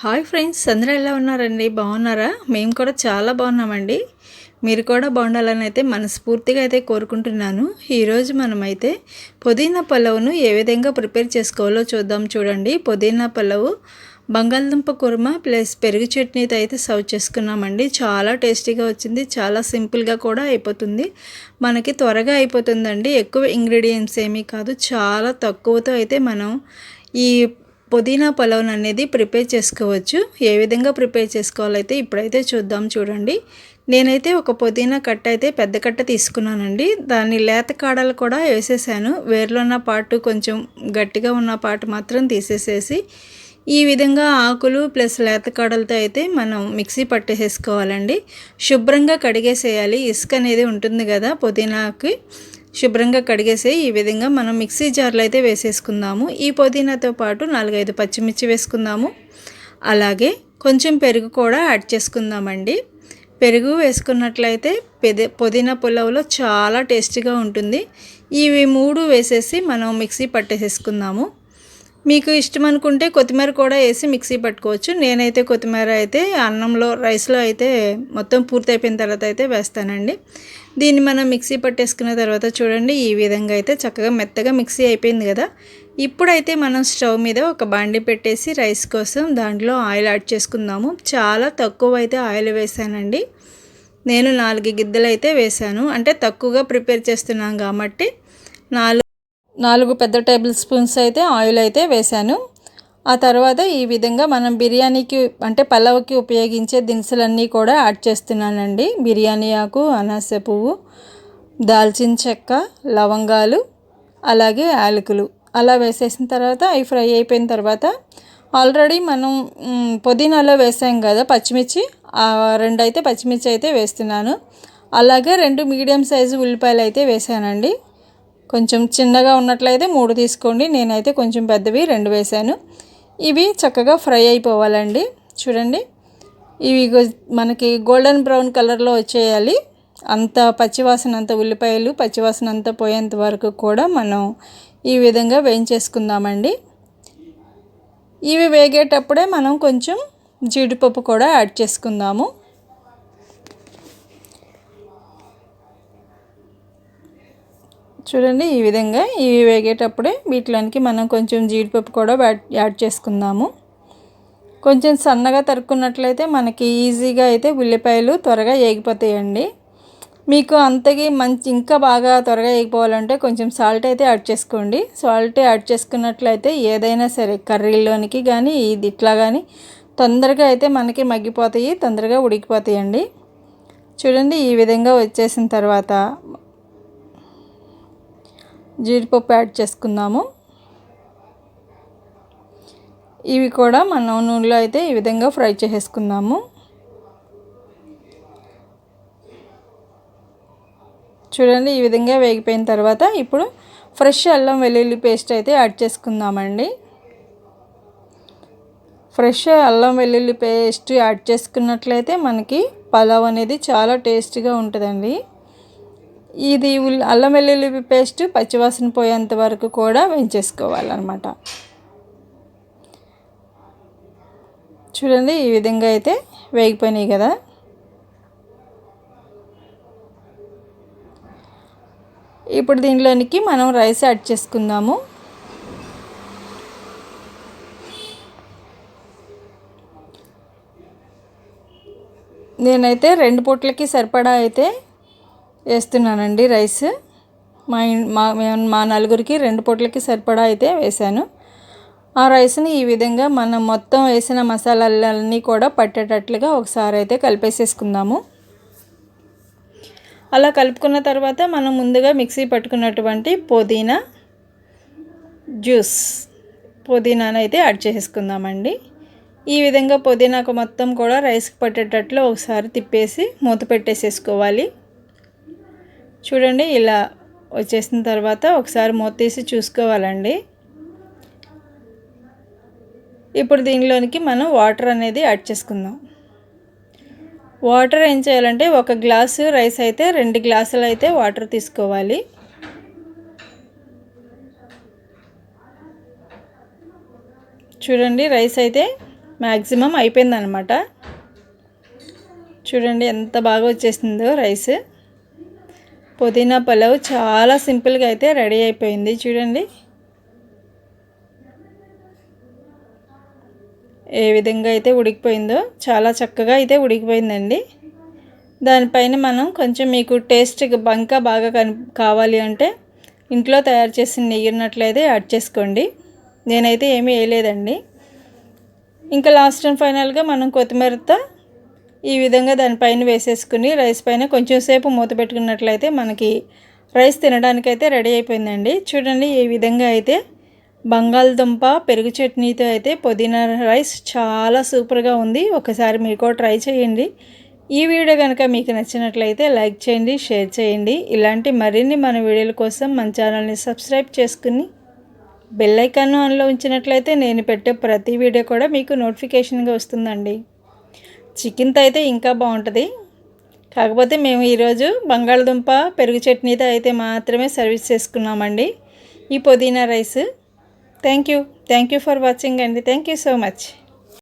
Hi friends అందరూ ఎలా ఉన్నారండి? బాగున్నారా? మేము కూడా చాలా బాగున్నామండి. మీరు కూడా బాగుండాలని అయితే మనస్ఫూర్తిగా అయితే కోరుకుంటున్నాను. ఈరోజు మనమైతే పుదీనా పలావును ఏ విధంగా ప్రిపేర్ చేసుకోవాలో చూద్దాం చూడండి. పుదీనా పలావు బంగాళదుంప కుర్మ ప్లస్ పెరుగు చట్నీతో అయితే సర్వ్ చేసుకున్నామండి. చాలా టేస్టీగా వచ్చింది చాలా సింపుల్గా కూడా అయిపోతుంది. మనకి త్వరగా అయిపోతుందండి. ఎక్కువ ఇంగ్రీడియంట్స్ ఏమీ కాదు చాలా తక్కువతో అయితే మనం ఈ పుదీనా పలావ్ అనేది ప్రిపేర్ చేసుకోవచ్చు. ఏ విధంగా ప్రిపేర్ చేసుకోవాలైతే ఇప్పుడైతే చూద్దాం చూడండి. నేనైతే ఒక పుదీనా కట్ట అయితే పెద్ద కట్ట తీసుకున్నానండి. దాన్ని లేత కాడలు కూడా వేసేసాను. వేర్లో ఉన్న పాటు కొంచెం గట్టిగా ఉన్న పాటు మాత్రం తీసేసేసి ఈ విధంగా ఆకులు ప్లస్ లేత కాడలతో అయితే మనం మిక్సీ పట్టేసేసుకోవాలండి. శుభ్రంగా కడిగేసేయాలి. ఇసుక అనేది ఉంటుంది కదా పుదీనాకి. శుభ్రంగా కడిగేసి ఈ విధంగా మనం మిక్సీ జార్లో అయితే వేసేసుకుందాము. ఈ పుదీనాతో పాటు నాలుగైదు పచ్చిమిర్చి వేసుకుందాము. అలాగే కొంచెం పెరుగు కూడా యాడ్ చేసుకుందామండి. పెరుగు వేసుకున్నట్లయితే పెద పుదీనా పులావ్లో చాలా టేస్టీగా ఉంటుంది. ఇవి మూడు వేసేసి మనం మిక్సీ పట్టేసేసుకుందాము. మీకు ఇష్టం అనుకుంటే కొత్తిమీర కూడా వేసి మిక్సీ పట్టుకోవచ్చు. నేనైతే కొత్తిమీర అయితే అన్నంలో రైస్లో అయితే మొత్తం పూర్తి అయిపోయిన తర్వాత అయితే వేస్తానండి. దీన్ని మనం మిక్సీ పట్టేసుకున్న తర్వాత చూడండి ఈ విధంగా అయితే చక్కగా మెత్తగా మిక్సీ అయిపోయింది కదా. ఇప్పుడైతే మనం స్టవ్ మీద ఒక బాండి పెట్టేసి రైస్ కోసం దాంట్లో ఆయిల్ యాడ్ చేసుకుందాము. చాలా తక్కువ అయితే ఆయిల్ వేసానండి. నేను నాలుగు గిద్దలు అయితే వేసాను. అంటే తక్కువగా ప్రిపేర్ చేస్తున్నాం కాబట్టి నాలుగు నాలుగు పెద్ద టేబుల్ స్పూన్స్ అయితే ఆయిల్ అయితే వేశాను. ఆ తర్వాత ఈ విధంగా మనం బిర్యానీకి అంటే పలావ్కి ఉపయోగించే దినుసులన్నీ కూడా యాడ్ చేస్తున్నానండి. బిర్యానీ ఆకు అనాస పువ్వు దాల్చిన చెక్క లవంగాలు అలాగే యాలకులు. అలా వేసేసిన తర్వాత అవి ఫ్రై అయిపోయిన తర్వాత ఆల్రెడీ మనం పుదీనాలో వేసాం కదా పచ్చిమిర్చి రెండు అయితే పచ్చిమిర్చి అయితే వేస్తున్నాను. అలాగే రెండు మీడియం సైజు ఉల్లిపాయలు అయితే వేసానండి. కొంచెం చిన్నగా ఉన్నట్లయితే మూడు తీసుకోండి. నేనైతే కొంచెం పెద్దవి రెండు వేసాను ఇవి చక్కగా ఫ్రై అయిపోవాలండి. చూడండి. ఇవి మనకి గోల్డెన్ బ్రౌన్ కలర్లో వచ్చేయాలి. అంత పచ్చివాసన అంత ఉల్లిపాయలు పచ్చివాసన అంతా పోయేంత వరకు కూడా మనం ఈ విధంగా వేయించేసుకుందామండి. ఇవి వేగేటప్పుడే మనం కొంచెం జీడిపప్పు కూడా యాడ్ చేసుకుందాము. చూడండి ఈ విధంగా ఇవి వేగేటప్పుడే వీటిలోనికి మనం కొంచెం జీడిపప్పు కూడా యాడ్ చేసుకుందాము. కొంచెం సన్నగా తరుక్కున్నట్లయితే మనకి ఈజీగా అయితే ఉల్లిపాయలు త్వరగా ఏగిపోతాయండి. మీకు అంతకి మంచి ఇంకా బాగా త్వరగా ఏగిపోవాలంటే కొంచెం సాల్ట్ అయితే యాడ్ చేసుకోండి. సాల్ట్ యాడ్ చేసుకున్నట్లయితే ఏదైనా సరే కర్రీలోనికి కానీ ఇది ఇట్లా కానీ తొందరగా అయితే మనకి మగ్గిపోతాయి తొందరగా ఉడికిపోతాయండి. చూడండి ఈ విధంగా వచ్చేసిన తర్వాత జీడిపప్పు యాడ్ చేసుకుందాము. ఇవి కూడా మనం నూనెలో అయితే ఈ విధంగా ఫ్రై చేసేసుకుందాము. చూడండి ఈ విధంగా వేగిపోయిన తర్వాత ఇప్పుడు ఫ్రెష్ అల్లం వెల్లుల్లి పేస్ట్ అయితే యాడ్ చేసుకుందామండి. ఫ్రెష్ అల్లం వెల్లుల్లి పేస్ట్ యాడ్ చేసుకున్నట్లయితే మనకి పలావ్ అనేది చాలా టేస్టీగా ఉంటుందండి. ఇది అల్లం వెల్లుల్లి పేస్ట్ పచ్చివాసన పోయేంత వరకు కూడా వేయించేసుకోవాలన్నమాట. చూడండి ఈ విధంగా అయితే వేగిపోయినాయి కదా. ఇప్పుడు దీనిలోనికి మనం రైస్ యాడ్ చేసుకుందాము. నేనైతే రెండు పూట్లకి సరిపడా అయితే వేస్తున్నానండి రైస్. మా మా మా నలుగురికి రెండు పూటలకి సరిపడా అయితే వేసాను ఆ రైస్ని ఈ విధంగా మనం మొత్తం వేసిన మసాలాలన్నీ కూడా పట్టేటట్లుగా ఒకసారి అయితే కలిపేసేసుకుందాము. అలా కలుపుకున్న తర్వాత మనం ముందుగా మిక్సీ పట్టుకున్నటువంటి పుదీనా జ్యూస్ పుదీనాను అయితే యాడ్ చేసుకుందామండి ఈ విధంగా పుదీనాకు మొత్తం కూడా రైస్కి పట్టేటట్లు ఒకసారి తిప్పేసి మూత పెట్టేసేసుకోవాలి. చూడండి ఇలా వచ్చేసిన తర్వాత ఒకసారి మూత తీసి చూసుకోవాలండి. ఇప్పుడు దీనిలోనికి మనం వాటర్ అనేది యాడ్ చేసుకుందాం. వాటర్ ఏం చేయాలంటే ఒక గ్లాసు రైస్ అయితే రెండు గ్లాసులు అయితే వాటర్ తీసుకోవాలి. చూడండి రైస్ అయితే మ్యాక్సిమం అయిపోయిందనమాట చూడండి ఎంత బాగా వచ్చేసిందో రైస్. పుదీనా పలావ్ చాలా సింపుల్గా అయితే రెడీ అయిపోయింది. చూడండి. ఏ విధంగా అయితే ఉడికిపోయిందో చాలా చక్కగా అయితే ఉడికిపోయిందండి. దానిపైన మనం కొంచెం మీకు టేస్ట్ బంక బాగా కని కావాలి అంటే ఇంట్లో తయారు చేసిన నెయ్యి ఉన్నట్లయితే యాడ్ చేసుకోండి. నేనైతే ఏమీ వేయలేదండి. ఇంకా లాస్ట్ అండ్ ఫైనల్గా మనం కొత్తిమీరతో ఈ విధంగా దానిపైన వేసేసుకుని రైస్ పైన కొంచెం సేపు మూత పెట్టుకున్నట్లయితే మనకి రైస్ తినడానికైతే రెడీ అయిపోయిందండి. చూడండి ఈ విధంగా అయితే బంగాళదుంప పెరుగు చట్నీతో అయితే పుదీనా రైస్ చాలా సూపర్గా ఉంది. ఒకసారి మీరు కూడా ట్రై చేయండి. ఈ వీడియో కనుక మీకు నచ్చినట్లయితే లైక్ చేయండి షేర్ చేయండి. ఇలాంటి మరిన్ని మన వీడియోల కోసం మన ఛానల్ని సబ్స్క్రైబ్ చేసుకుని బెల్ ఐకాన్ ఆన్లో ఉంచినట్లయితే నేను పెట్టే ప్రతి వీడియో కూడా మీకు నోటిఫికేషన్గా వస్తుందండి. చికెన్తో అయితే ఇంకా బాగుంటుంది. కాకపోతే మేము ఈరోజు బంగాళదుంప పెరుగు చట్నీతో అయితే మాత్రమే సర్వీస్ చేసుకున్నామండి. ఈ పుదీనా rice. Thank you thank you for watching అండి. Thank you so much